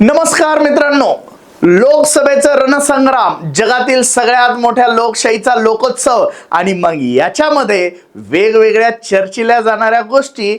नमस्कार मित्रांनो. लोकसभेचं रणसंग्राम जगातील सगळ्यात मोठ्या लोकशाहीचा लोकोत्सव आणि मग याच्यामध्ये वेगवेगळ्या चर्चिल्या जाणाऱ्या गोष्टी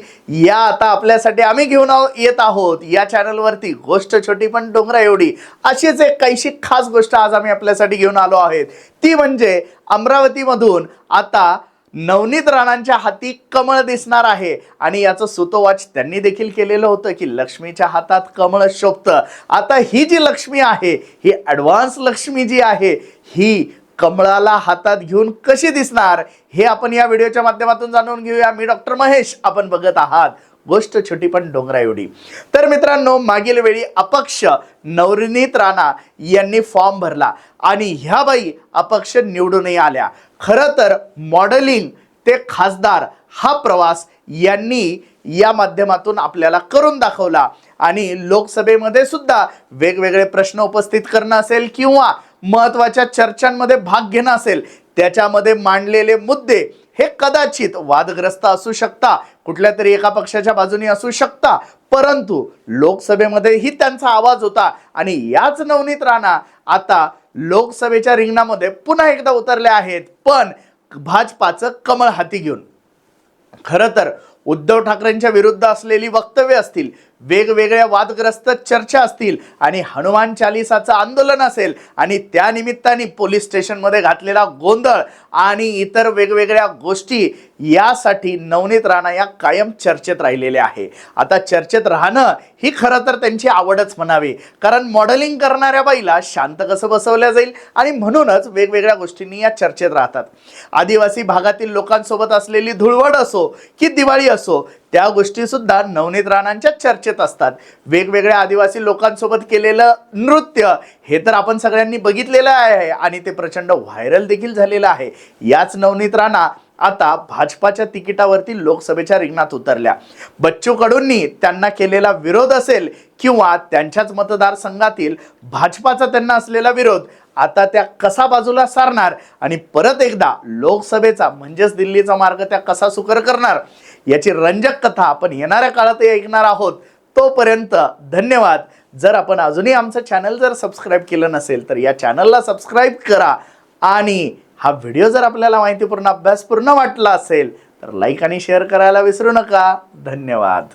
या आता आपल्यासाठी आम्ही घेऊन येत आहोत. या चॅनलवरती गोष्ट छोटी पण डोंगरा एवढी. अशीच एक काहीशी खास गोष्ट आज आम्ही आपल्यासाठी घेऊन आलो आहेत. ती म्हणजे अमरावतीमधून आता नवनीत राणांच्या हाती कमळ दिसणार आहे. आणि याचं सुतोवाच त्यांनी देखील केलेलं होतं की लक्ष्मीच्या हातात कमळ शोभतं. आता ही जी लक्ष्मी आहे ही ॲडव्हान्स लक्ष्मी जी आहे ही कमळाला हातात घेऊन कशी दिसणार हे आपण या व्हिडिओच्या माध्यमातून जाणून घेऊया. मी डॉक्टर महेश आपण बघत आहात गोष्ट छोटी पण डोंगरा एवढी. तर मित्रांनो मागील वेळी अपक्ष नवनीत राणा यांनी फॉर्म भरला आणि ह्या बाई अपक्ष निवडूनही आल्या. खरं तर मॉडेलिंग ते खासदार हा प्रवास यांनी या माध्यमातून आपल्याला करून दाखवला आणि लोकसभेमध्ये सुद्धा वेगवेगळे प्रश्न उपस्थित करणं असेल किंवा महत्त्वाच्या चर्चांमध्ये भाग घेणं असेल त्याच्यामध्ये मांडलेले मुद्दे हे कदाचित वादग्रस्त असू शकता कुठल्या तरी एका पक्षाच्या बाजूनी असू शकता परंतु लोकसभेमध्येही त्यांचा आवाज होता आणि याच नवनीत राणा आता लोकसभेच्या रिंगणामध्ये पुन्हा एकदा उतरले आहेत. पण भाजपाचं कमळ हाती घेऊन. खरं तर उद्धव ठाकरेंच्या विरुद्ध असलेली वक्तव्य असतील वेगवेगळ्या वादग्रस्त चर्चा असतील आणि हनुमान चालिसाचं आंदोलन असेल आणि त्या निमित्ताने पोलीस स्टेशनमध्ये घातलेला गोंधळ आणि इतर वेगवेगळ्या गोष्टी यासाठी नवनीत राणा या कायम चर्चेत राहिलेल्या आहे. आता चर्चेत राहणं ही खरं तर त्यांची आवडच म्हणावी. कारण मॉडेलिंग करणाऱ्या बाईला शांत कसं बसवलं जाईल आणि म्हणूनच वेगवेगळ्या गोष्टींनी या चर्चेत राहतात. आदिवासी भागातील लोकांसोबत असलेली धुळवड असो की दिवाळी असो त्या गोष्टी सुद्धा नवनीत राणांच्या चर्चेत असतात. वेगवेगळ्या आदिवासी लोकांसोबत केलेलं नृत्य हे तर आपण सगळ्यांनी बघितलेलं आहे आणि ते प्रचंड व्हायरल देखील झालेलं आहे. याच नवनीत राणा आता भाजपाच्या तिकिटावरती लोकसभेच्या रिंगणात उतरल्या. बच्चू कडूंनी त्यांना केलेला विरोध असेल किंवा त्यांच्याच मतदारसंघातील भाजपाचा त्यांना असलेला विरोध आता त्या कसा बाजूला सारणार आणि परत एकदा लोकसभेचा म्हणजेच दिल्लीचा मार्ग त्या कसा सुकर करणार याची रंजक कथा आपण येणाऱ्या काळातही ऐकणार आहोत. तोपर्यंत धन्यवाद. जर आपण अजूनही आमचं चॅनल जर सबस्क्राईब केलं नसेल तर या चॅनलला सबस्क्राईब करा. आणि हा व्हिडिओ जर आपल्याला माहितीपूर्ण अभ्यासपूर्ण वाटला असेल तर लाईक आणि शेअर करायला विसरू नका. धन्यवाद.